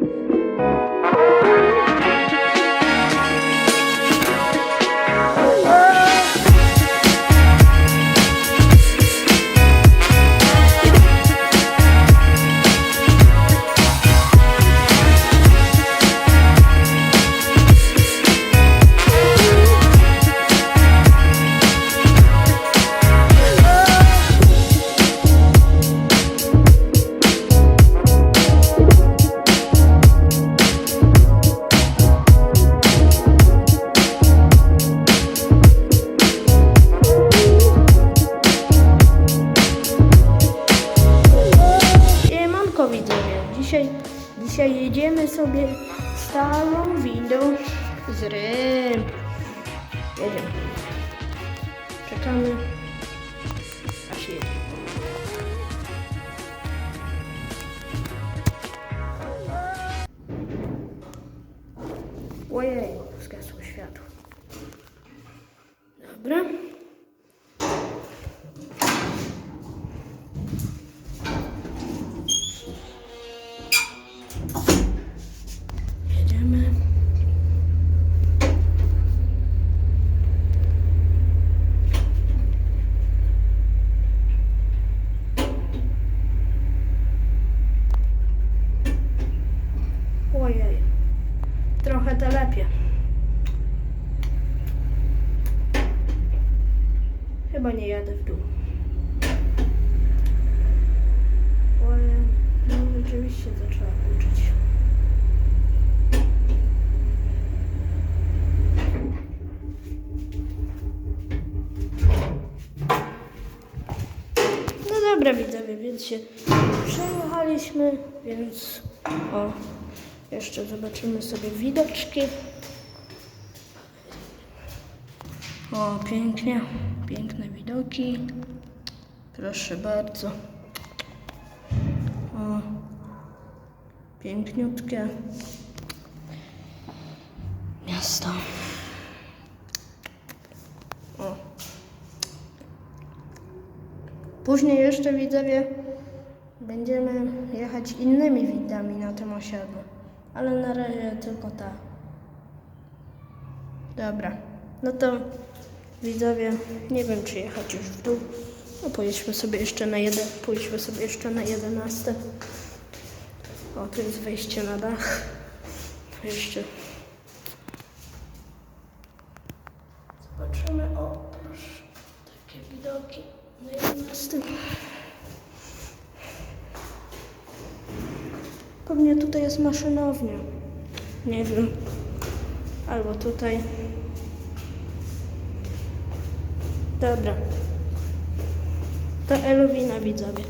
you dzisiaj, dzisiaj jedziemy sobie starą windą z Rym. Jedziemy. Czekamy, aż jedzie. Ojej, zgasło światło. Dobra. Jedziemy. Ojej, trochę telepie. Chyba nie jadę w dół. Ojej, no rzeczywiście zaczęła uczyć. No dobra widzowie, więc się przejechaliśmy, więc o, jeszcze zobaczymy sobie widoczki. O, pięknie, piękne widoki. Proszę bardzo. O, piękniutkie miasto. O. Później jeszcze widzowie będziemy jechać innymi widami na tym osiedlu, ale na razie tylko ta. Dobra, no to widzowie, nie wiem czy jechać już w dół. No pojedźmy sobie jeszcze na jeden, pójdźmy sobie jeszcze na 11. O, tu jest wejście na dach. Jeszcze. Zobaczymy, o proszę, takie widoki na 11. Pewnie tutaj jest maszynownia. Nie wiem. Albo tutaj. Dobra. To Elowina widzowie.